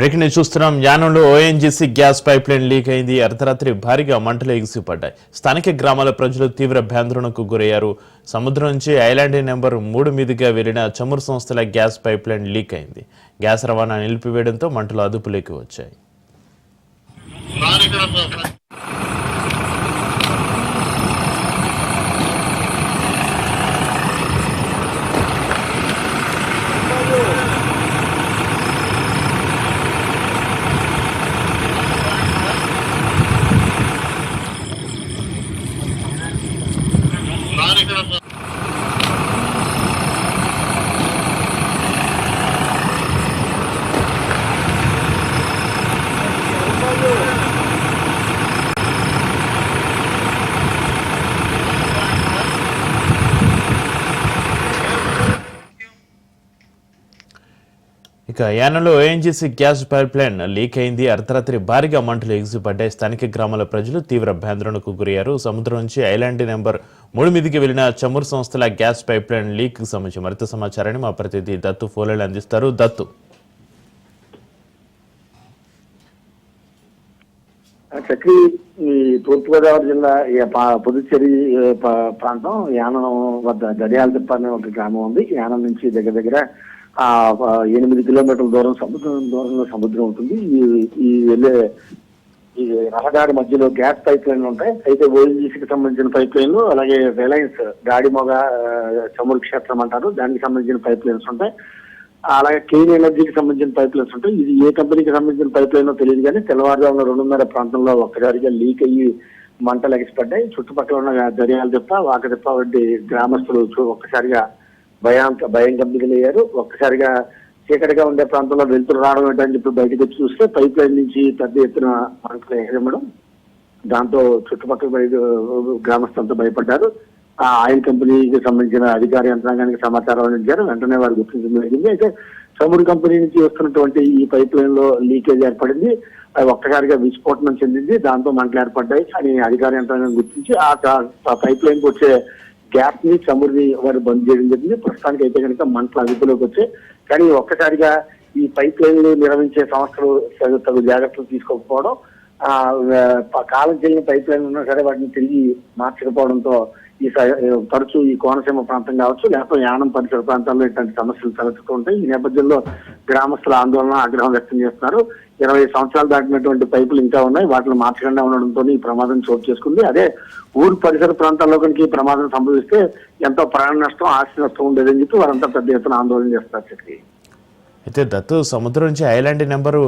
Breaking news చూస్తున్నాం. యానంలో ONGC gas pipe line leak అయింది. అర్ధరాత్రి భారీగా మంటలు ఎగిసిపడ్డాయి. స్థానిక గ్రామాల ప్రజలు తీవ్ర భయాందోళనకు గురయ్యారు. సముద్రం నుంచి ఐలాండ్ నెంబర్ మూడు మీదుగా వెళ్ళిన చమురు సంస్థల గ్యాస్ పైప్ లైన్ లీక్ అయింది. గ్యాస్ రవాణా నిలిపివేయడంతో మంటలు అదుపులోకి వచ్చాయి. ఇక యానంలో ONGC gas pipe line leak అయింది. అర్ధరాత్రి భారీగా మంటలు ఎగిసిపడ్డాయి స్థానిక గ్రామాల ప్రజలు తీవ్ర భయాందోళనకు గురయ్యారు. సముద్రం నుంచి ఐలాండ్ నెంబర్ మూడు మీదికి వెళ్ళిన చమురు సంస్థల గ్యాస్ పైప్ లైన్ లీక్ సంబంధించి మరింత సమాచారాన్ని మా ప్రతినిధి దత్తు ఫోలేలు అందిస్తారు. దత్తు. చక్రి ఈ తూర్పుగోదావరి జిల్లా పుదుచ్చేరి ప్రాంతం యానం వద్ద దడియాల తిప్ప అనే ఒక గ్రామం ఉంది. యానం నుంచి దగ్గర దగ్గర ఆ ఎనిమిది కిలోమీటర్ల దూరం సముద్రం దూరంలో సముద్రం ఉంటుంది. ఈ ఈ వెళ్ళే ఈ రహదారి మధ్యలో గ్యాస్ పైప్ లైన్లు ఉంటాయి. అయితే ఓఎన్జీసీకి సంబంధించిన పైప్ లైన్లు అలాగే రిలయన్స్ గాడిమొగ చమురు క్షేత్రం అంటారు. దానికి సంబంధించిన పైప్ లైన్స్ ఉంటాయి. అలాగే క్లీన్ ఎనర్జీకి సంబంధించిన పైప్ లైన్స్ ఉంటాయి. ఇది ఏ కంపెనీకి సంబంధించిన పైప్ లైన్ తెలియదు కానీ తెల్లవారుజామున రెండున్నర ప్రాంతంలో ఒక్కసారిగా లీక్ అయ్యి మంటలు ఎగిసిపడ్డాయి. చుట్టుపక్కల ఉన్న దర్యాలు తిప్ప వాకతిప్ప వంటి గ్రామస్తులు ఒక్కసారిగా భయం భయం గంభీరయ్యారు ఒక్కసారిగా చీకటిగా ఉండే ప్రాంతంలో వెళ్తురు రావడం ఏంటని చెప్పి బయటకు వచ్చి చూస్తే పైప్ లైన్ నుంచి పెద్ద ఎత్తున మంటలు ఎగరమ్మడం దాంతో చుట్టుపక్కల బయట గ్రామస్తులంతా భయపడ్డారు. ఆ ఆయిల్ కంపెనీకి సంబంధించిన అధికార యంత్రాంగానికి సమాచారం అందించారు. వెంటనే వారు గుర్తించడం జరిగింది. అయితే చమురు కంపెనీ నుంచి వస్తున్నటువంటి ఈ పైప్ లైన్లో లీకేజ్ ఏర్పడింది. అది ఒక్కసారిగా విస్ఫోటనం చెందింది. దాంతో మంటలు ఏర్పడ్డాయి. అని అధికార యంత్రాంగం గుర్తించి ఆ ఆ పైప్ లైన్ వచ్చే గ్యాప్ని చమురుని వారు బంద్ చేయడం జరిగింది. ప్రస్తుతానికి అయితే కనుక మంటలు అదుపులోకి వచ్చాయి. కానీ ఒక్కసారిగా ఈ పైప్ లైన్లు నిర్వహించే సంస్థలు తగు- జాగ్రత్తలు తీసుకోకపోవడం ఆ కాలం చెల్లిన పైప్ లైన్ ఉన్నా సరే వాటిని తిరిగి మార్చకపోవడంతో ఈ స- తరచూ ఈ కోనసీమ ప్రాంతం కావచ్చు లేకపోతే యానం పరిసర ప్రాంతాల్లో ఇట్లాంటి సమస్యలు తలెత్తుతూ ఉంటాయి. ఈ నేపథ్యంలో గ్రామస్తుల ఆందోళన ఆగ్రహం వ్యక్తం చేస్తున్నారు. ఇరవై సంవత్సరాలు దాటినటువంటి పైపులు ఇంకా ఉన్నాయి. వాటిని మార్చకుండా ఉండడంతో ఈ ప్రమాదం చోటు చేసుకుంది. అదే ఊరు పరిసర ప్రాంతాల్లో కనుక ఈ ప్రమాదం సంభవిస్తే ఎంతో ప్రాణ నష్టం ఆస్తి నష్టం ఉండేదని చెప్పి వారంతా పెద్ద ఎత్తున ఆందోళన చేస్తారు చక్రి. అయితే దత్తు సముద్రం నుంచి ఐలాండ్ నెంబరు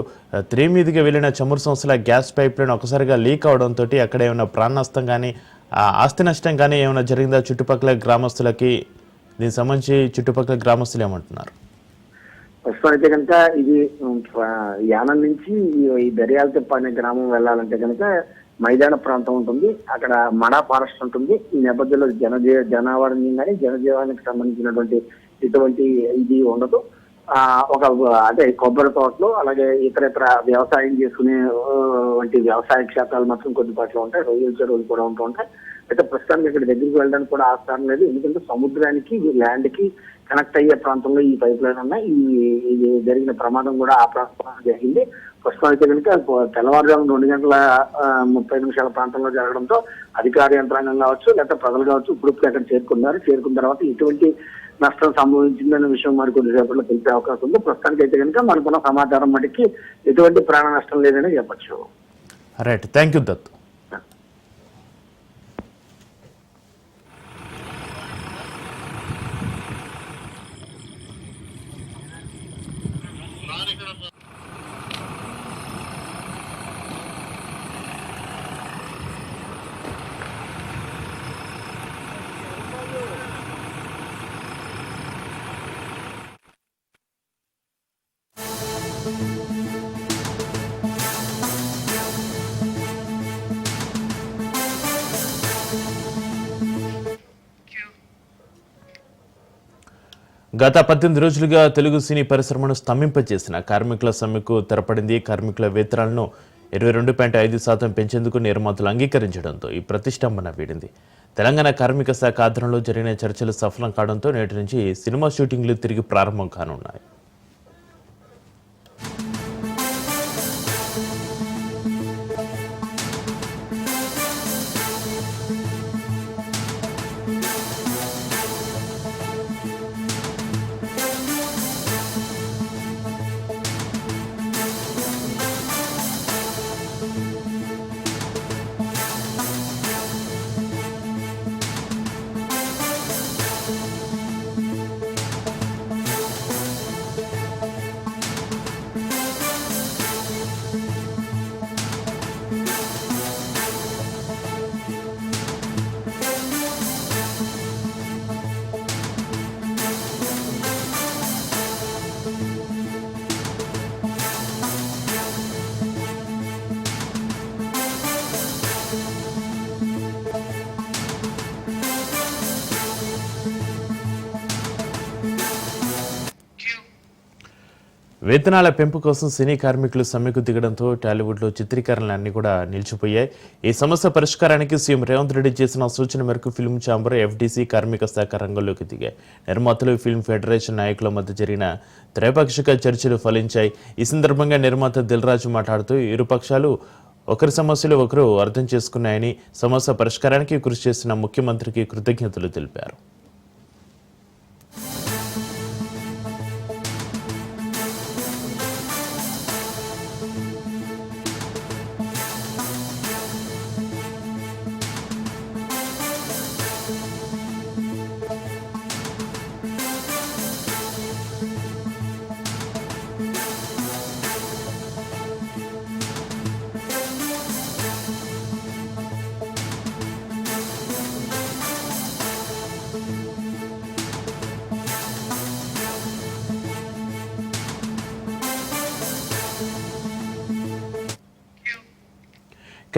త్రీ మీదుగా వెళ్ళిన చమురు సంస్థల గ్యాస్ పైప్ లైన్ ఒకసారిగా లీక్ అవడంతో అక్కడ ఏమైనా ప్రాణ నష్టం కానీ ఆస్తి నష్టం కానీ ఏమైనా జరిగిందా? చుట్టుపక్కల గ్రామస్తులకి దీనికి సంబంధించి చుట్టుపక్కల గ్రామస్తులు ఏమంటున్నారు? ప్రస్తుతం అయితే కనుక ఇది యానం నుంచి ఈ- ఈ దర్యాల అనే గ్రామం వెళ్ళాలంటే కనుక మైదాన ప్రాంతం ఉంటుంది. అక్కడ మడా ఫారెస్ట్ ఉంటుంది. ఈ నేపథ్యంలో జనజీ జనావరణి కానీ జనజీవానికి సంబంధించినటువంటి ఇటువంటి ఇది ఉండదు. ఆ ఒక అదే కొబ్బరి తోటలు అలాగే ఇతర ఇతర వ్యవసాయం చేసుకునే వంటి వ్యవసాయ క్షేత్రాలు మాత్రం కొద్దిపాట్లో ఉంటాయి. రొయ్యల చెరువులు కూడా ఉంటూ ఉంటాయి. అయితే ప్రస్తుతానికి ఇక్కడ దగ్గరికి వెళ్ళడానికి కూడా ఆస్కారం లేదు. ఎందుకంటే సముద్రానికి ల్యాండ్కి కనెక్ట్ అయ్యే ప్రాంతంలో ఈ పైప్ లైన్ ఉన్నాయి. ఈ జరిగిన ప్రమాదం కూడా ఆ ప్రాంతంలో జరిగింది. ప్రస్తుతం అయితే కనుక తెల్లవారుజాము రెండు గంటల ముప్పై నిమిషాల ప్రాంతంలో జరగడంతో అధికార యంత్రాంగం కావచ్చు లేకపోతే ప్రజలు కావచ్చు ఇప్పుడు ఇప్పుడు అక్కడ చేరుకున్నారు. చేరుకున్న తర్వాత ఎటువంటి నష్టం సంభవించిందనే విషయం మరి కొద్దిసేపట్లో తెలిసే అవకాశం ఉంది. ప్రస్తుతానికి అయితే కనుక మనకున్న సమాచారం మటుకి ఎటువంటి ప్రాణ నష్టం లేదని చెప్పచ్చు. రైట్ థ్యాంక్ యూ దత్తు గత పద్దెనిమిది రోజులుగా తెలుగు సినీ పరిశ్రమను స్తంభింపజేసిన కార్మికుల సమ్మెకు తెరపడింది కార్మికుల వేతనాలను ఇరవై రెండు పాయింట్ ఐదు శాతం పెంచేందుకు నిర్మాతలు అంగీకరించడంతో ఈ ప్రతిష్టంభన వీడింది. తెలంగాణ కార్మిక శాఖ ఆధ్వర్యంలో జరిగిన చర్చలు సఫలం కావడంతో నేటి నుంచి సినిమా షూటింగ్లు తిరిగి ప్రారంభం కానున్నాయి. వేతనాల పెంపు కోసం సినీ కార్మికులు సమ్మెకు దిగడంతో టాలీవుడ్లో చిత్రీకరణలు అన్నీ కూడా నిలిచిపోయాయి. ఈ సమస్య పరిష్కారానికి సీఎం రేవంత్ రెడ్డి చేసిన సూచన మేరకు ఫిల్మ్ ఛాంబర్ ఎఫ్డీసీ కార్మిక శాఖ రంగంలోకి దిగాయి. నిర్మాతలు ఫిల్మ్ ఫెడరేషన్ నాయకుల మధ్య జరిగిన త్రైపాక్షిక చర్చలు ఫలించాయి. ఈ సందర్భంగా నిర్మాత దిల్రాజు మాట్లాడుతూ ఇరు పక్షాలు ఒకరి సమస్యలు ఒకరు అర్థం చేసుకున్నాయని సమస్య పరిష్కారానికి కృషి చేసిన ముఖ్యమంత్రికి కృతజ్ఞతలు తెలిపారు.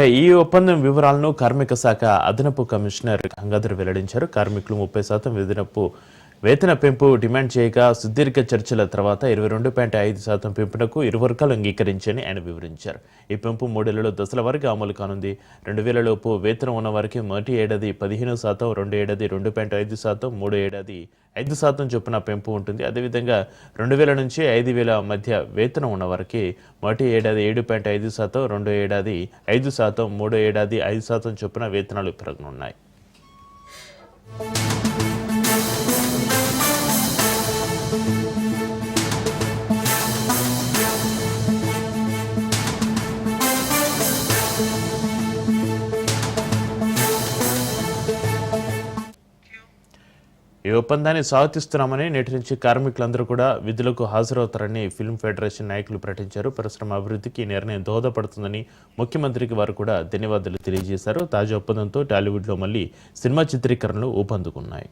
ఇక ఈ ఒప్పందం వివరాలను కార్మిక శాఖ అదనపు కమిషనర్ గంగాధర్ వెల్లడించారు. కార్మికులు ముప్పై శాతం విదనపు వేతన పెంపు డిమాండ్ చేయగా సుదీర్ఘ చర్చల తర్వాత ఇరవై రెండు పాయింట్ ఐదు శాతం పెంపునకు ఇరు వర్గాలు అంగీకరించని ఆయన వివరించారు. ఈ పెంపు మూడేళ్ళలో దశల వరకు అమలు కానుంది. రెండు వేలలోపు వేతనం ఉన్న వారికి మొదటి ఏడాది పదిహేను శాతం రెండు ఏడాది రెండు పాయింట్ ఐదు శాతం మూడో ఏడాది ఐదు శాతం చొప్పున పెంపు ఉంటుంది. అదేవిధంగా రెండు వేల నుంచి ఐదు వేల మధ్య వేతనం ఉన్న వారికి మొదటి ఏడాది ఏడు పాయింట్ ఐదు శాతం రెండో ఏడాది ఐదు శాతం మూడో ఏడాది ఐదు శాతం చొప్పున వేతనాలు పెరగనున్నాయి. ఈ ఒప్పందాన్ని స్వాగతిస్తున్నామని నేటి నుంచి కార్మికులందరూ కూడా విధులకు హాజరవుతారని ఫిల్మ్ ఫెడరేషన్ నాయకులు ప్రకటించారు. పరిశ్రమ అభివృద్ధికి ఈ నిర్ణయం దోహదపడుతుందని ముఖ్యమంత్రికి వారు కూడా ధన్యవాదాలు తెలియజేశారు. తాజా ఒప్పందంతో టాలీవుడ్లో మళ్ళీ సినిమా చిత్రీకరణలు ఊపందుకున్నాయి.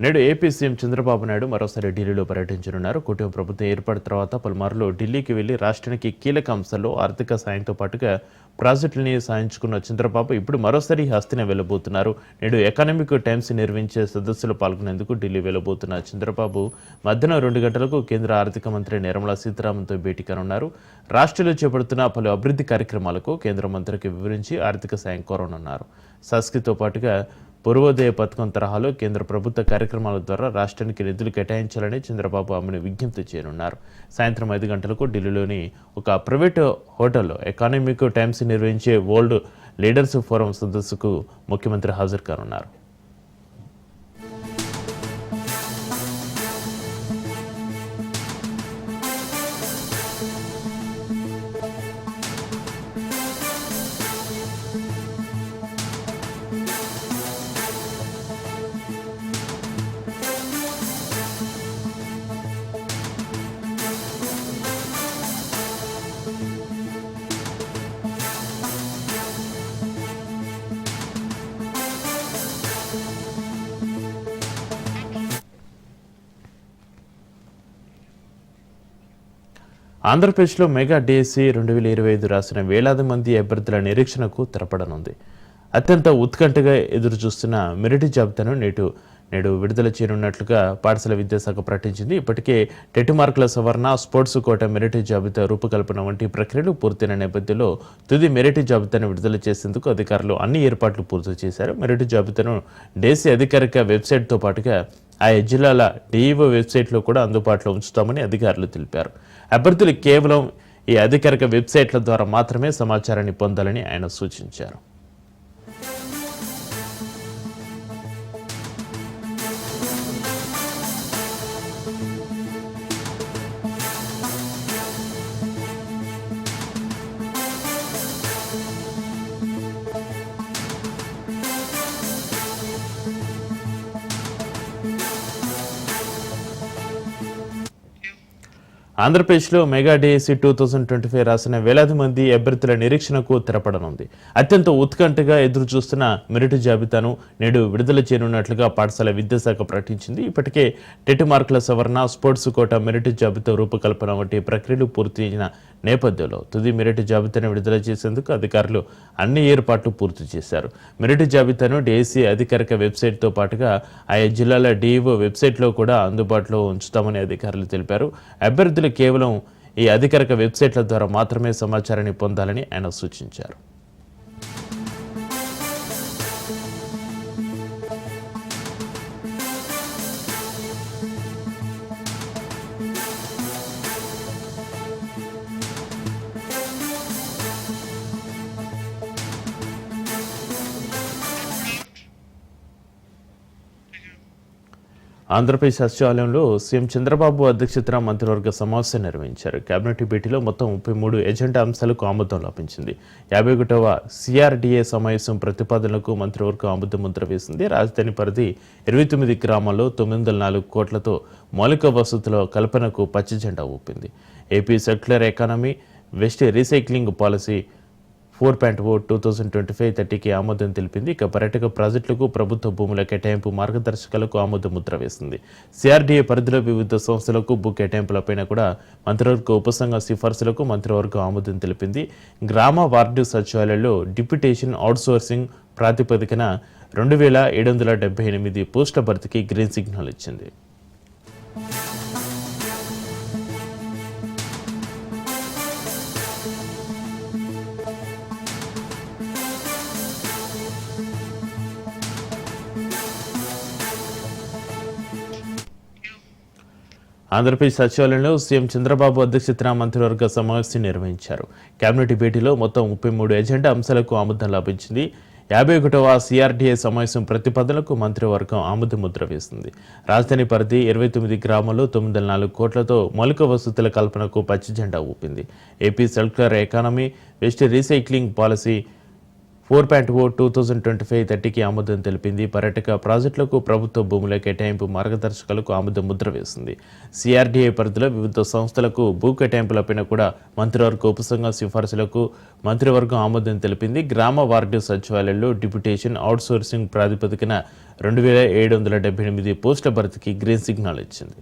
నేడు ఏపీ సీఎం చంద్రబాబు నాయుడు మరోసారి ఢిల్లీలో పర్యటించనున్నారు. కుటుంబ ప్రభుత్వం ఏర్పడిన తర్వాత పలుమార్లు ఢిల్లీకి వెళ్ళి రాష్ట్రానికి కీలక అంశాల్లో ఆర్థిక సాయంతో పాటుగా ప్రాజెక్టులని సాధించుకున్న చంద్రబాబు ఇప్పుడు మరోసారి హస్తిన వెళ్ళబోతున్నారు నేడు ఎకనామిక్ టైమ్స్ నిర్వహించే సదస్సులో పాల్గొనేందుకు ఢిల్లీ వెళ్ళబోతున్న చంద్రబాబు మధ్యాహ్నం రెండు గంటలకు కేంద్ర ఆర్థిక మంత్రి నిర్మలా సీతారామన్తో భేటీ కానున్నారు. రాష్ట్రంలో చేపడుతున్న పలు అభివృద్ధి కార్యక్రమాలకు కేంద్ర మంత్రికి వివరించి ఆర్థిక సాయం కోరనున్నారు. సస్కితో పాటుగా పూర్వోదయ పథకం తరహాలో కేంద్ర ప్రభుత్వ కార్యక్రమాల ద్వారా రాష్ట్రానికి నిధులు కేటాయించాలని చంద్రబాబు ఆమెను విజ్ఞప్తి చేయనున్నారు. సాయంత్రం ఐదు గంటలకు ఢిల్లీలోని ఒక ప్రైవేటు హోటల్లో ఎకానమిక్ టైమ్స్ నిర్వహించే వరల్డ్ లీడర్స్ ఫోరం సదస్సుకు ముఖ్యమంత్రి హాజరు కానున్నారు. ఆంధ్రప్రదేశ్లో మెగా డిఎస్సి రెండు వేల ఇరవై ఐదు రాసిన వేలాది మంది అభ్యర్థుల నిరీక్షణకు తెరపడనుంది. అత్యంత ఉత్కంఠగా ఎదురు చూస్తున్న మెరిట్ జాబితాను నేటు నేడు విడుదల చేయనున్నట్లుగా పాఠశాల విద్యాశాఖ ప్రకటించింది. ఇప్పటికే టెట్ మార్కుల సవరణ స్పోర్ట్స్ కోట మెరిట్ జాబితా రూపకల్పన వంటి ప్రక్రియలు పూర్తయిన నేపథ్యంలో తుది మెరిట్ జాబితాను విడుదల చేసేందుకు అధికారులు అన్ని ఏర్పాట్లు పూర్తి చేశారు. మెరిట్ జాబితాను డేసీ అధికారిక వెబ్సైట్తో పాటుగా ఆయా జిల్లాల డిఈఓ వెబ్సైట్లో కూడా అందుబాటులో ఉంచుతామని అధికారులు తెలిపారు. అభ్యర్థులు కేవలం ఈ అధికారిక వెబ్సైట్ల ద్వారా మాత్రమే సమాచారాన్ని పొందాలని ఆయన సూచించారు. ఆంధ్రప్రదేశ్లో mega DSC two thousand twenty five రాసిన వేలాది మంది అభ్యర్థుల నిరీక్షణకు తెరపడనుంది. అత్యంత ఉత్కంఠగా ఎదురు చూస్తున్న మెరిట్ జాబితాను నేడు విడుదల చేయనున్నట్లుగా పాఠశాల విద్యాశాఖ ప్రకటించింది. ఇప్పటికే టెట్ మార్కుల సవరణ స్పోర్ట్స్ కోట మెరిట్ జాబితా రూపకల్పన వంటి ప్రక్రియలు పూర్తి అయిన నేపథ్యంలో తుది మెరిట్ జాబితాను విడుదల చేసేందుకు అధికారులు అన్ని ఏర్పాట్లు పూర్తి చేశారు. మెరిట్ జాబితాను డీఏసీ అధికారిక వెబ్సైట్తో పాటుగా ఆయా జిల్లాల డీఈఓ వెబ్సైట్లో కూడా అందుబాటులో ఉంచుతామని అధికారులు తెలిపారు. అభ్యర్థులు కేవలం ఈ అధికారిక వెబ్సైట్ల ద్వారా మాత్రమే సమాచారాన్ని పొందాలని ఆయన సూచించారు. ఆంధ్రప్రదేశ్ సచివాలయంలో సీఎం చంద్రబాబు అధ్యక్షతన మంత్రివర్గ సమావేశం నిర్వహించారు. కేబినెట్ భేటీలో మొత్తం ముప్పై మూడు ఎజెండా అంశాలకు ఆమోదం లభించింది. యాభై ఒకటవ సిఆర్డీఏ సమావేశం ప్రతిపాదనలకు మంత్రివర్గం ఆమోద ముద్ర వేసింది. రాజధాని పరిధి ఇరవై తొమ్మిది గ్రామాల్లో తొమ్మిది వందల నాలుగు కోట్లతో మౌలిక వసతుల కల్పనకు పచ్చజెండా ఊపింది. AP circular economy waste recycling policy four point O two thousand twenty five థర్టీకి ఆమోదం తెలిపింది. ఇక పర్యాటక ప్రాజెక్టులకు ప్రభుత్వ భూముల కేటాయింపు మార్గదర్శకాలకు ఆమోద ముద్ర వేసింది. సిఆర్డీఏ పరిధిలో వివిధ సంస్థలకు భూ కేటాయింపులపైన కూడా మంత్రివర్గ ఉపసంఘ సిఫార్సులకు మంత్రివర్గం ఆమోదం తెలిపింది. గ్రామ వార్డు సచివాలయంలో డిప్యుటేషన్ అవుట్సోర్సింగ్ ప్రాతిపదికన రెండు వేల ఏడు వందల డెబ్బై ఎనిమిది పోస్టుల భర్తీకి గ్రీన్ సిగ్నల్ ఇచ్చింది. ఆంధ్రప్రదేశ్ సచివాలయంలో సీఎం చంద్రబాబు అధ్యక్షతన మంత్రివర్గ సమావేశం నిర్వహించారు. కేబినెట్ భేటీలో మొత్తం ముప్పై మూడు ఎజెండా అంశాలకు ఆమోదం లభించింది. యాభై ఒకటవ సిఆర్డీఏ సమావేశం ప్రతిపాదనలకు మంత్రివర్గం ఆముద ముద్ర వేసింది. రాజధాని పరిధి ఇరవై తొమ్మిది గ్రామాల్లో తొమ్మిది వందల నాలుగు కోట్లతో మౌలిక వసతుల కల్పనకు పచ్చి జెండా ఊపింది. AP circular economy waste recycling policy four point O two thousand twenty five థర్టీకి ఆమోదం తెలిపింది. పర్యాటక ప్రాజెక్టులకు ప్రభుత్వ భూముల కేటాయింపు మార్గదర్శకాలకు ఆమోదం ముద్ర వేసింది. సిఆర్డీఏ పరిధిలో వివిధ సంస్థలకు భూ కేటాయింపులపైన కూడా మంత్రివర్గ ఉపసంఘ సిఫార్సులకు మంత్రివర్గం ఆమోదం తెలిపింది. గ్రామ వార్డు సచివాలయంలో డిప్యుటేషన్ అవుట్సోర్సింగ్ ప్రాతిపదికన రెండు వేల ఏడు వందల డెబ్బై ఎనిమిది పోస్టుల భర్తీకి గ్రీన్ సిగ్నల్ ఇచ్చింది.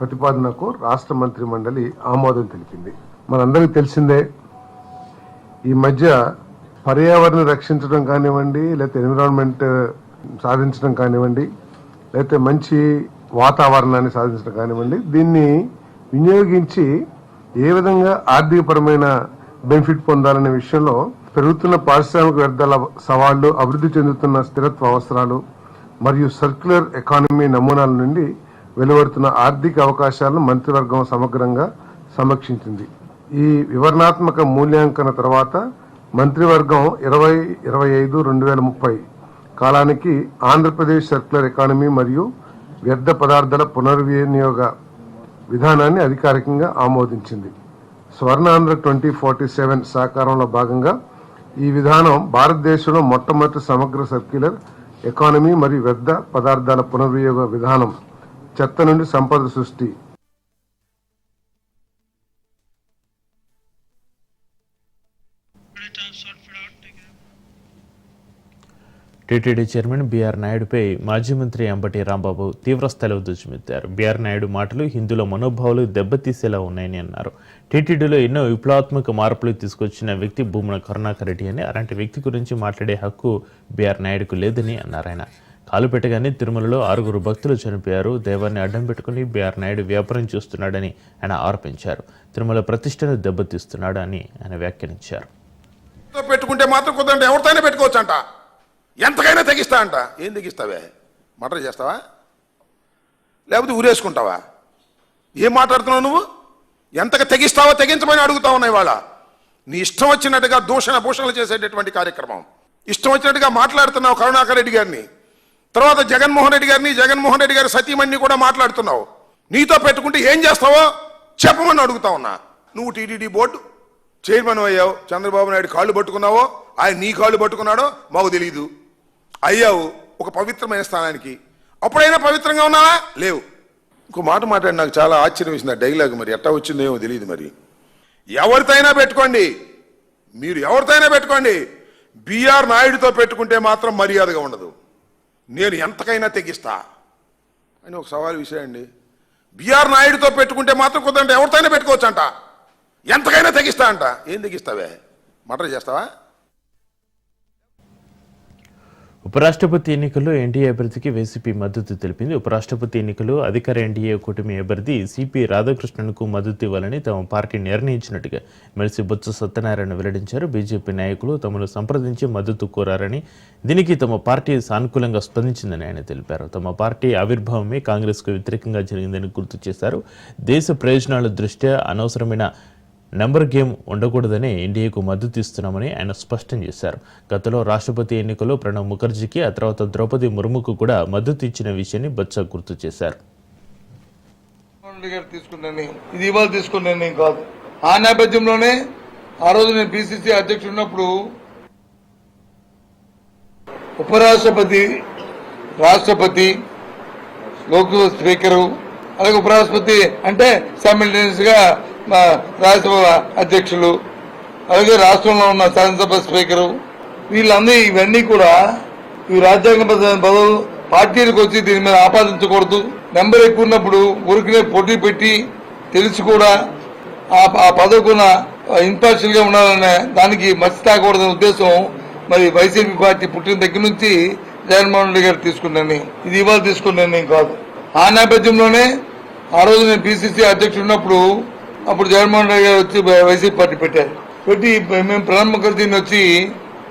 ప్రతిపాదనకు రాష్ట్ర మంత్రి మండలి ఆమోదం తెలిపింది. మనందరికీ తెలిసిందే ఈ మధ్య పర్యావరణం రక్షించడం కానివ్వండి లేకపోతే ఎన్విరాన్మెంట్ సాధించడం కానివ్వండి లేకపోతే మంచి వాతావరణాన్ని సాధించడం కానివ్వండి దీన్ని వినియోగించి ఏ విధంగా ఆర్థికపరమైన బెనిఫిట్ పొందాలనే విషయంలో పెరుగుతున్న పారిశ్రామిక వ్యర్థాల సవాళ్ళు అభివృద్ధి చెందుతున్న స్థిరత్వ అవసరాలు మరియు సర్క్యులర్ ఎకానమీ నమూనాల నుండి వెలువడుతున్న ఆర్థిక అవకాశాలను మంత్రివర్గం సమగ్రంగా సమీక్షించింది. ఈ వివరణాత్మక మూల్యాంకన తర్వాత మంత్రివర్గం ఇరవై ఇరవై ఐదు రెండు వేల ముప్పై కాలానికి ఆంధ్రప్రదేశ్ సర్క్యులర్ ఎకానమీ మరియు వ్యర్థ పదార్థాల పునర్వినియోగ విధానాన్ని అధికారికంగా ఆమోదించింది. స్వర్ణాంధ్ర ట్వంటీ ఫార్టీ సెవెన్ సహకారంలో భాగంగా ఈ విధానం భారతదేశంలో మొట్టమొదటి సమగ్ర సర్క్యులర్ ఎకానమీ మరియు వ్యర్థ పదార్థాల పునర్వినియోగ విధానం చెత్త నుండి సంపద సృష్టి టీటీడీ చైర్మన్ బీఆర్ నాయుడుపై మాజీ మంత్రి అంబటి రాంబాబు తీవ్రస్థాయిలో దుష్మెత్తారు బీఆర్ నాయుడు మాటలు హిందువుల మనోభావాలు దెబ్బతీసేలా ఉన్నాయని అన్నారు. టీటీడీలో ఎన్నో విప్లవాత్మక మార్పులు తీసుకొచ్చిన వ్యక్తి భూమన కరుణాకర్ రెడ్డి అని అలాంటి వ్యక్తి గురించి మాట్లాడే హక్కు బీఆర్ నాయుడుకు లేదని అన్నారు ఆయన. కాలు పెట్టగానే తిరుమలలో ఆరుగురు భక్తులు చనిపోయారు. దేవాన్ని అడ్డం పెట్టుకుని బీఆర్ నాయుడు వ్యాపారం చేస్తున్నాడని ఆయన ఆరోపించారు. తిరుమల ప్రతిష్టను దెబ్బతీస్తున్నాడు అని ఆయన వ్యాఖ్యానించారు. పెట్టుకుంటే మాత్రం కుదరండి ఎవరితోనే పెట్టుకోవచ్చు అంట ఎంతకైనా తెగిస్తా అంట. ఏం తెగిస్తావే? మటర్ చేస్తావా? లేకపోతే ఊరేసుకుంటావా? ఏం మాట్లాడుతున్నావు నువ్వు? ఎంతగా తెగిస్తావో తెగించమని అడుగుతా ఉన్నాయి వాళ్ళ నీ ఇష్టం వచ్చినట్టుగా దూషణ భూషణలు చేసేటటువంటి కార్యక్రమం. ఇష్టం వచ్చినట్టుగా మాట్లాడుతున్నావు కరుణాకర్ రెడ్డి గారిని. తర్వాత జగన్మోహన్ రెడ్డి గారిని జగన్మోహన్ రెడ్డి గారి సతీమణిని కూడా మాట్లాడుతున్నావు. నీతో పెట్టుకుంటే ఏం చేస్తావో చెప్పమని అడుగుతా ఉన్నా. నువ్వు టీటీడీ బోర్డు చైర్మన్ అయ్యావు చంద్రబాబు నాయుడు కాళ్ళు పట్టుకున్నావో ఆయన నీ కాళ్ళు పట్టుకున్నాడో మాకు తెలియదు అయ్యావు ఒక పవిత్రమైన స్థానానికి. అప్పుడైనా పవిత్రంగా ఉన్నావా? లేవు. ఇంకో మాట మాట్లాడి నాకు చాలా ఆశ్చర్యం వేసింది ఆ డైలాగ్ మరి. ఎట్టా వచ్చిందో ఏమో తెలియదు మరి. ఎవరితైనా పెట్టుకోండి. మీరు ఎవరితైనా పెట్టుకోండి. బీఆర్ నాయుడుతో పెట్టుకుంటే మాత్రం మర్యాదగా ఉండదు. నేను ఎంతకైనా తెగిస్తా. అని ఒక సవాల్ విషయాన్ని బీఆర్ నాయుడుతో పెట్టుకుంటే మాత్రం కుదరంటే ఎవరితోనే అంట ఎంతకైనా తెగిస్తా అంట. ఏం తెగిస్తావే? మటర్ చేస్తావా? ఉపరాష్ట్రపతి ఎన్నికల్లో ఎన్డీఏ అభ్యర్థికి వైసీపీ మద్దతు తెలిపింది. ఉపరాష్ట్రపతి ఎన్నికల్లో అధికార ఎన్డీఏ కూటమి అభ్యర్థి సిపి రాధాకృష్ణన్కు మద్దతు ఇవ్వాలని తమ పార్టీ నిర్ణయించినట్టుగా ఎమ్మెల్సీ బొత్స సత్యనారాయణ వెల్లడించారు. బీజేపీ నాయకులు తమను సంప్రదించి మద్దతు కోరారని దీనికి తమ పార్టీ సానుకూలంగా స్పందించిందని ఆయన తెలిపారు. తమ పార్టీ ఆవిర్భావమే కాంగ్రెస్కు వ్యతిరేకంగా జరిగిందని గుర్తు చేశారు. దేశ ప్రయోజనాల దృష్ట్యా అనవసరమైన నెంబర్ గేమ్ ఉండకూడదని ఎన్డీఏకు మద్దతు ఇస్తున్నామని ఆయన స్పష్టం చేశారు. గతంలో రాష్ట్రపతి ఎన్నికల్లో ప్రణబ్ ముఖర్జీకి ఆ తర్వాత ద్రౌపది ముర్ముకు కూడా మద్దతు ఇచ్చిన విషయాన్ని బొత్స గుర్తు చేశారు. రెడ్డి ఇది ఇవాళ కాదు. ఆ నేపథ్యంలోనే ఆ రోజు నేను పిసిసి అధ్యక్షుడు ఉన్నప్పుడు ఉపరాష్ట్రపతి రాష్ట్రపతి లోక్సభ స్పీకరు అలాగే ఉపరాష్ట్రపతి అంటే సైమిల్టేనియస్గా మా రాజ్యసభ అధ్యక్షులు అలాగే రాష్ట్రంలో ఉన్న శాసనసభ స్పీకరు వీళ్ళందరూ ఇవన్నీ కూడా ఈ రాజ్యాంగ బదులు పార్టీలకు వచ్చి దీని మీద ఆపాదించకూడదు. నెంబర్ ఎక్కువ ఉన్నప్పుడు ఊరికినే పోటీ పెట్టి తెలిసి కూడా ఆ ఆ పదవుకున్న ఇంపార్షియల్గా ఉండాలనే దానికి మచ్చి తాగకూడదనే ఉద్దేశం మరి వైసీపీ పార్టీ పుట్టిన దగ్గర నుంచి జగన్మోహన్ రెడ్డి గారు తీసుకున్నాను ఇది ఇవాళ తీసుకున్నాను కాదు. ఆ నేపథ్యంలోనే ఆ రోజు నేను పిసిసి అధ్యక్షుడు ఉన్నప్పుడు అప్పుడు జగన్మోహన్ రెడ్డి గారు వచ్చి వైసీపీ పార్టీ పెట్టారు. పెట్టి మేము ప్రణబ్ ముఖర్జీని వచ్చి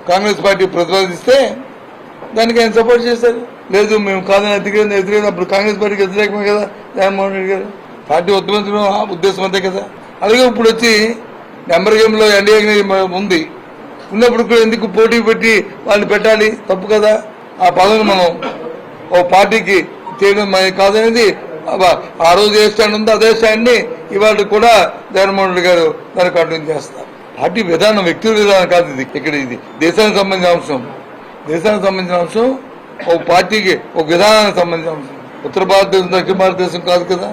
కాంగ్రెస్ పార్టీ ప్రతిపాదిస్తే దానికి ఆయన సపోర్ట్ చేశారు. లేదు మేము కాదని వ్యతిరేకం వ్యతిరేకం అప్పుడు కాంగ్రెస్ పార్టీకి వ్యతిరేకమే కదా జగన్మోహన్ రెడ్డి గారు. పార్టీ ఉద్యమించడం ఉద్దేశం అంతే కదా. అలాగే ఇప్పుడు వచ్చి నెంబర్ గేమ్లో ఎన్డీఏ ఉంది. ఉన్నప్పుడు కూడా ఎందుకు పోటీ పెట్టి వాళ్ళు పెట్టాలి? తప్పు కదా. ఆ పదవిని మనం ఓ పార్టీకి చేయడం కాదనేది ఆ రోజు ఏ స్టాండ్ ఉందో అదే స్టాండ్ని ఇవాళ కూడా జగన్మోహన్ రెడ్డి గారు దాన్ని కంటిన్యూ చేస్తారు. పార్టీ విధానం వ్యక్తుల విధానం కాదు ఇది. ఇక్కడ ఇది దేశానికి సంబంధించిన అంశం. దేశానికి సంబంధించిన అంశం ఒక పార్టీకి ఒక విధానానికి సంబంధించిన అంశం. ఉత్తర భారతదేశం దక్షిణ భారతదేశం కాదు కదా.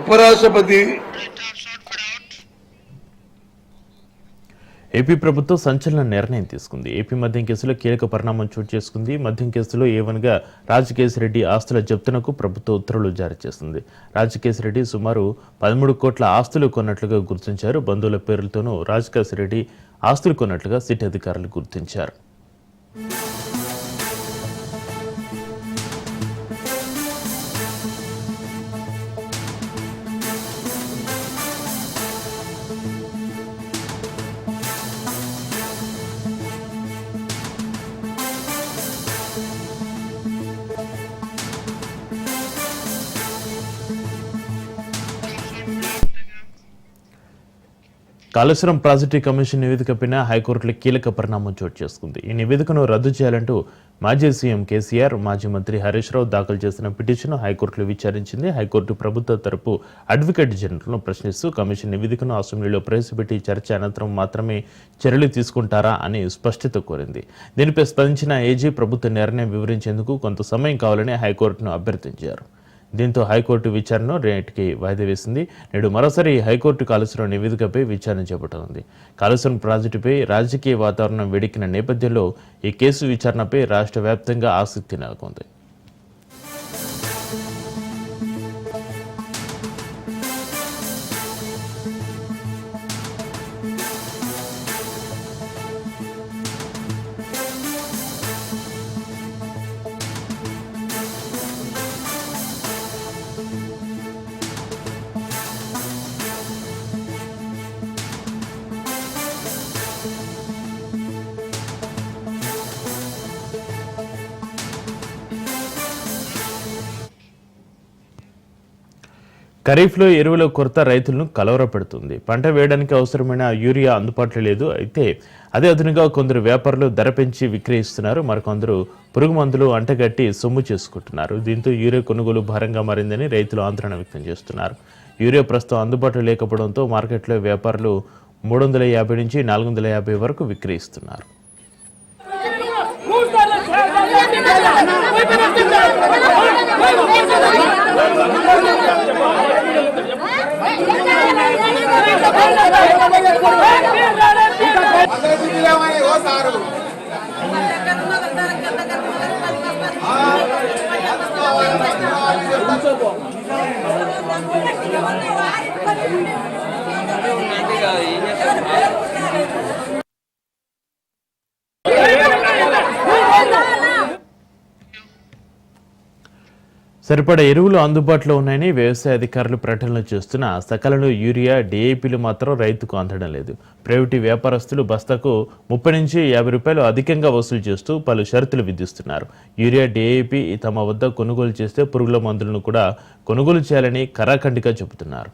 ఉపరాష్ట్రపతి ఏపీ ప్రభుత్వం సంచలన నిర్ణయం తీసుకుంది. ఏపీ మద్యం కేసులో కీలక పరిణామం చోటు చేసుకుంది. మద్యం కేసులో ఏవన్గా రాజకేశిరెడ్డి ఆస్తుల జప్తునకు ప్రభుత్వ ఉత్తర్వులు జారీ చేస్తుంది రాజకేశిరెడ్డి సుమారు పదమూడు కోట్ల ఆస్తులు కొన్నట్లుగా గుర్తించారు. బంధువుల పేర్లతోనూ రాజకేశిరెడ్డి ఆస్తులు కొన్నట్లుగా సిటీ అధికారులు గుర్తించారు. కాళేశ్వరం ప్రాజెక్టు కమిషన్ నివేదికపైన హైకోర్టులో కీలక పరిణామం చోటు చేసుకుంది. ఈ నివేదికను రద్దు చేయాలంటూ మాజీ సీఎం కేసీఆర్ మాజీ మంత్రి హరీష్ రావు దాఖలు చేసిన పిటిషన్ హైకోర్టులో విచారించింది. హైకోర్టు ప్రభుత్వ తరపు అడ్వకేట్ జనరల్ను ప్రశ్నిస్తూ కమిషన్ నివేదికను అసెంబ్లీలో ప్రవేశపెట్టి చర్చ అనంతరం మాత్రమే చర్యలు తీసుకుంటారా అని స్పష్టత కోరింది. దీనిపై స్పందించిన ఏజీ ప్రభుత్వ నిర్ణయం వివరించేందుకు కొంత సమయం కావాలని హైకోర్టును అభ్యర్థించారు. దీంతో హైకోర్టు విచారణ రేటికి వాయిదా వేసింది. నేడు మరోసారి హైకోర్టు కాళేశ్వరం నివేదికపై విచారణ చేపట్టనుంది. కాళేశ్వరం ప్రాజెక్టుపై రాజకీయ వాతావరణం వేడెక్కిన నేపథ్యంలో ఈ కేసు విచారణపై రాష్ట్ర వ్యాప్తంగా ఆసక్తి నెలకొంది. ఖరీఫ్లో ఎరువుల కొరత రైతులను కలవరపెడుతుంది. పంట వేయడానికి అవసరమైన యూరియా అందుబాటులో లేదు. అయితే అదే అదునుగా కొందరు వ్యాపారులు ధర పెంచి విక్రయిస్తున్నారు. మరికొందరు పురుగు మందులు అంటగట్టి సొమ్ము చేసుకుంటున్నారు. దీంతో యూరియా కొనుగోలు భారంగా మారిందని రైతులు ఆందోళన వ్యక్తం చేస్తున్నారు. యూరియా ప్రస్తుతం అందుబాటులో లేకపోవడంతో మార్కెట్లో వ్యాపారులు మూడు వందల యాభై నుంచి నాలుగు వందల యాభై వరకు విక్రయిస్తున్నారు. ఆ. సరిపడా ఎరువులు అందుబాటులో ఉన్నాయని వ్యవసాయ అధికారులు ప్రకటనలు చేస్తున్న సకాలంలో యూరియా డిఏపీలు మాత్రం రైతుకు అందడం లేదు. ప్రైవేటు వ్యాపారస్తులు బస్తాకు ముప్పై నుంచి యాభై రూపాయలు అధికంగా వసూలు చేస్తూ పలు షరతులు విధిస్తున్నారు. యూరియా డిఏపీ తమ వద్ద కొనుగోలు చేస్తే పురుగుల మందులను కూడా కొనుగోలు చేయాలని కరాఖండిగా చెబుతున్నారు.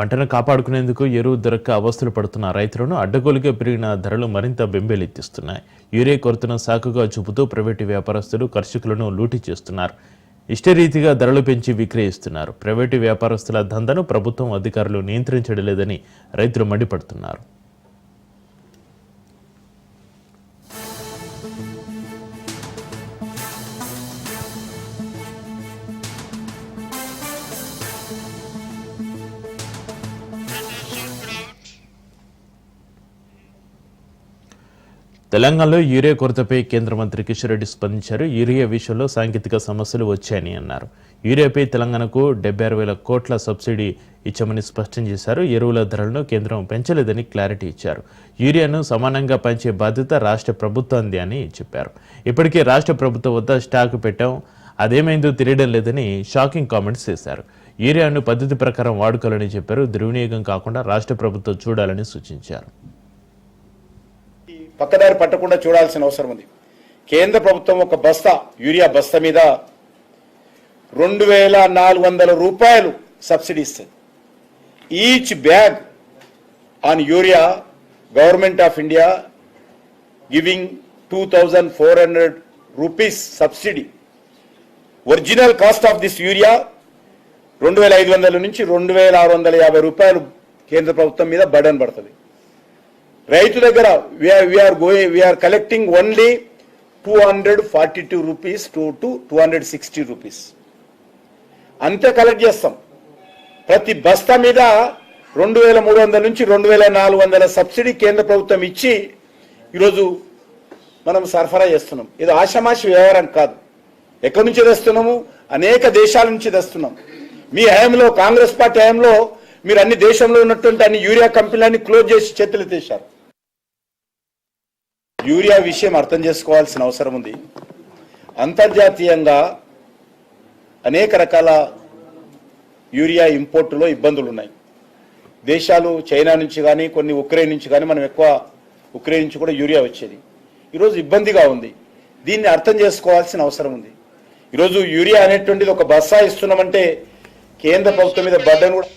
పంటను కాపాడుకునేందుకు ఎరువు దొరక్క అవస్థలు పడుతున్న రైతులను అడ్డగోలుగా పెరిగిన ధరలు మరింత బెంబేలెత్తిస్తున్నాయి. యూరియా కొరతను సాకుగా చూపుతూ ప్రైవేటు వ్యాపారస్తులు కర్షకులను లూటీ చేస్తున్నారు. ఇష్టరీతిగా ధరలు పెంచి విక్రయిస్తున్నారు. ప్రైవేటు వ్యాపారస్తుల దందను ప్రభుత్వం అధికారులు నియంత్రించడం లేదని రైతులు మండిపడుతున్నారు. తెలంగాణలో యూరియా కొరతపై కేంద్ర మంత్రి కిషన్ రెడ్డి స్పందించారు. యూరియా విషయంలో సాంకేతిక సమస్యలు వచ్చాయని అన్నారు. యూరియాపై తెలంగాణకు డెబ్బై ఆరు వేల కోట్ల సబ్సిడీ ఇచ్చామని స్పష్టం చేశారు. ఎరువుల ధరలను కేంద్రం పెంచలేదని క్లారిటీ ఇచ్చారు. యూరియాను సమానంగా పంచే బాధ్యత రాష్ట్ర ప్రభుత్వంది అని చెప్పారు. ఇప్పటికే రాష్ట్ర ప్రభుత్వం వద్ద స్టాక్ పెట్టాం అదేమైందో తెలియడం లేదని షాకింగ్ కామెంట్స్ చేశారు. యూరియాను పద్ధతి ప్రకారం వాడుకోవాలని చెప్పారు. దుర్వినియోగం కాకుండా రాష్ట్ర ప్రభుత్వం చూడాలని సూచించారు. పక్కదారి పట్టకుండా చూడాల్సిన అవసరం ఉంది. కేంద్ర ప్రభుత్వం ఒక బస్తా యూరియా బస్తా మీద రెండు వేల నాలుగు వందల రూపాయలు సబ్సిడీ ఇస్తుంది. Each bag on urea government of India giving two thousand four hundred rupees subsidy. Original cost of this urea రెండు వేల ఐదు వందల నుంచి రెండు వేల ఆరు వందల యాభై రూపాయలు కేంద్ర ప్రభుత్వం మీద బర్డన్ పడుతుంది. రైతు దగ్గర we're going we're collecting only two hundred forty two rupees two to two hundred sixty rupees అంతే కలెక్ట్ చేస్తాం. ప్రతి బస్తా మీద రెండు వేల మూడు వందల నుంచి రెండు వేల నాలుగు వందల సబ్సిడీ కేంద్ర ప్రభుత్వం ఇచ్చి ఈరోజు మనం సరఫరా చేస్తున్నాం. ఇది ఆషామాషి వ్యవహారం కాదు. ఎక్కడి నుంచి తెస్తున్నాము? అనేక దేశాల నుంచి తెస్తున్నాం. మీ హయాంలో కాంగ్రెస్ పార్టీ హయాంలో మీరు అన్ని దేశంలో ఉన్నటువంటి అన్ని యూరియా కంపెనీలన్నీ క్లోజ్ చేసి చేతులు తీశారు యూరియా విషయం అర్థం చేసుకోవాల్సిన అవసరం ఉంది. అంతర్జాతీయంగా అనేక రకాల యూరియా ఇంపోర్టులో ఇబ్బందులు ఉన్నాయి దేశాలు చైనా నుంచి కానీ కొన్ని ఉక్రెయిన్ నుంచి కానీ మనం ఎక్కువ ఉక్రెయిన్ నుంచి కూడా యూరియా వచ్చేది. ఈరోజు ఇబ్బందిగా ఉంది. దీన్ని అర్థం చేసుకోవాల్సిన అవసరం ఉంది. ఈరోజు యూరియా అనేటువంటిది ఒక బస్సా ఇస్తున్నామంటే కేంద్ర ప్రభుత్వం మీద బడ్డను కూడా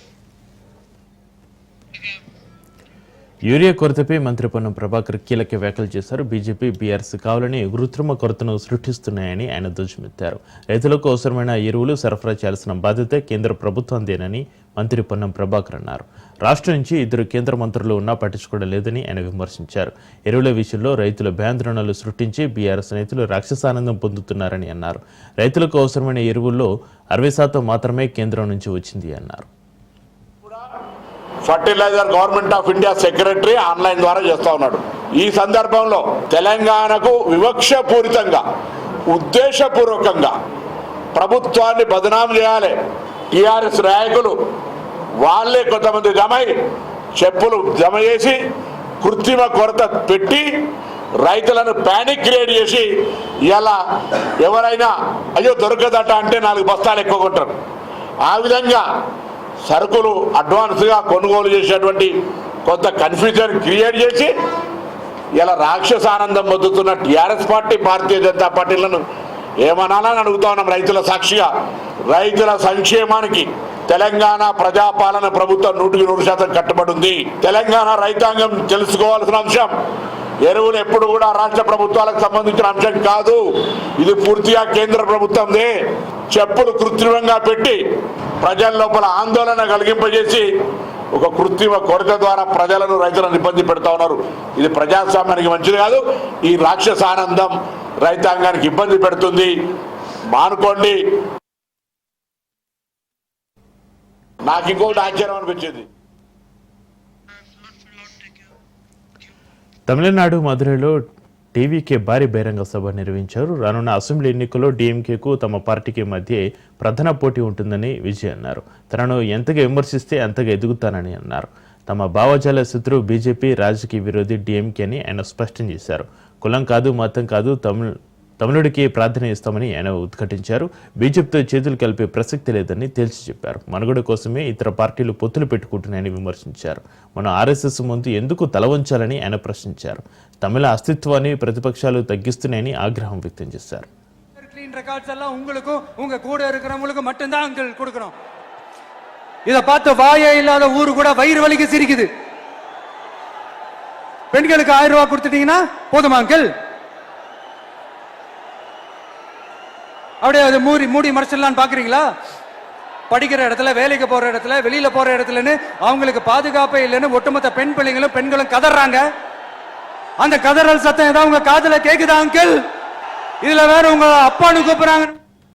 యూరియా కొరతపై మంత్రి పొన్నం ప్రభాకర్ కీలక వ్యాఖ్యలు చేశారు. బీజేపీ బీఆర్ఎస్ కావాలని కృత్రిమ కొరతను సృష్టిస్తున్నాయని ఆయన ధ్వజమెత్తారు. రైతులకు అవసరమైన ఎరువులు సరఫరా చేయాల్సిన బాధ్యత కేంద్ర ప్రభుత్వందేనని మంత్రి పొన్నం ప్రభాకర్ అన్నారు. రాష్ట్రం నుంచి ఇద్దరు కేంద్ర మంత్రులు ఉన్నా పట్టించుకోవడం లేదని ఆయన విమర్శించారు. ఎరువుల విషయంలో రైతుల భయాందోళనలు సృష్టించి బీఆర్ఎస్ రైతులు రాక్షసానందం పొందుతున్నారని అన్నారు. రైతులకు అవసరమైన ఎరువుల్లో అరవై శాతం మాత్రమే కేంద్రం నుంచి వచ్చింది అన్నారు. Fertiliser government of India secretary online ద్వారా చేస్తూ ఉన్నాడు. ఈ సందర్భంలో తెలంగాణకు వివక్షపూరితంగా ఉద్దేశపూర్వకంగా ప్రభుత్వాన్ని బదనాం చేయాలి. టీఆర్ఎస్ నాయకులు వాళ్ళే కొంతమంది జమై చెప్పులు జమ చేసి కృత్రిమ కొరత పెట్టి రైతులను ప్యానిక్ క్రియేట్ చేసి ఇలా ఎవరైనా అయ్యో దొరకదట అంటే నాలుగు బస్తాలు ఎక్కువ కొంటారు. ఆ విధంగా సరుకులు అడ్వాన్స్గా కొనుగోలు చేసేటువంటి కొంత కన్ఫ్యూజన్ క్రియేట్ చేసి ఇలా రాక్షస ఆనందం పొందుతున్న టీఆర్ఎస్ పార్టీ భారతీయ జనతా పార్టీలను ఏమనాలని అడుగుతా ఉన్నాం రైతుల సాక్షిగా. రైతుల సంక్షేమానికి తెలంగాణ ప్రజాపాలన ప్రభుత్వం నూటికి నూరు శాతం కట్టుబడి ఉంది. తెలంగాణ రైతాంగం తెలుసుకోవాల్సిన అంశం. ఎరువులు ఎప్పుడు కూడా రాష్ట్ర ప్రభుత్వాలకు సంబంధించిన అంశం కాదు. ఇది పూర్తిగా కేంద్ర ప్రభుత్వందే. చెప్పులు కృత్రిమంగా పెట్టి ప్రజల లోపల ఆందోళన కలిగింపజేసి ఒక కృత్రిమ కొరత ద్వారా ప్రజలను రైతులను ఇబ్బంది పెడతా ఉన్నారు. ఇది ప్రజాస్వామ్యానికి మంచిది కాదు. ఈ రాక్షస ఆనందం రైతాంగానికి ఇబ్బంది పెడుతుంది. మానుకోండి. నాకు ఇంకొకటి ఆశ్చర్యం అనిపించింది. తమిళనాడు మధురైలో టీవీకే భారీ బహిరంగ సభ నిర్వహించారు. రానున్న అసెంబ్లీ ఎన్నికల్లో డీఎంకేకు తమ పార్టీకి మధ్య ప్రధాన పోటీ ఉంటుందని విజయ్ అన్నారు. తనను ఎంతగా విమర్శిస్తే అంతగా ఎదుగుతానని అన్నారు. తమ భావజాల శత్రువు బీజేపీ రాజకీయ విరోధి డీఎంకే అని ఆయన స్పష్టం చేశారు. కులం కాదు మతం కాదు తమిళ తమిళుడికి ప్రార్థన ఇస్తామని ఆయన ఉద్ఘాటించారు బీజేపీతో చేతులు కలిపే ప్రసక్తి లేదని తేల్చి చెప్పారు మనుగడ కోసమే ఇతర పార్టీలు పొత్తులు పెట్టుకుంటున్నాయని విమర్శించారు మనం ఆర్ఎస్ఎస్ ముందు ఎందుకు తల వంచాలని ఆయన ప్రశ్నించారు తమిళ అస్తిత్వాన్ని ప్రతిపక్షాలు తగ్గిస్తున్నాయని ఆగ్రహం వ్యక్తం చేశారు கிளீன் ரெக்கார்ட்ஸ் எல்லாம் உங்களுக்கும் உங்க கூட இருக்கிறவங்களுக்கும் மட்டும்தான் அங்கிள் கொடுக்கணும் இத பார்த்து வாயே இல்லாத ஊரு கூட வயிறு வலிக்கு சிரிக்குது பெண்களுக்கு ஆயிரம் ரூபாய் கொடுத்துட்டீங்கன்னா போதுமா அங்கிள் அப்படியே அதை மூடி மூடி மறைச்சிடலான்னு பாக்குறீங்களா படிக்கிற இடத்துல வேலைக்கு போற இடத்துல வெளியில போற இடத்துலன்னு அவங்களுக்கு பாதுகாப்பே இல்லைன்னு ஒட்டுமொத்த பெண் பிள்ளைங்களும் பெண்களும் கதறாங்க. அந்த கதறல் சத்தம் ஏதாவது உங்க காதில் கேக்குதா அங்கிள் இதுல வேற உங்க அப்பான்னு கூப்பிடுறாங்க.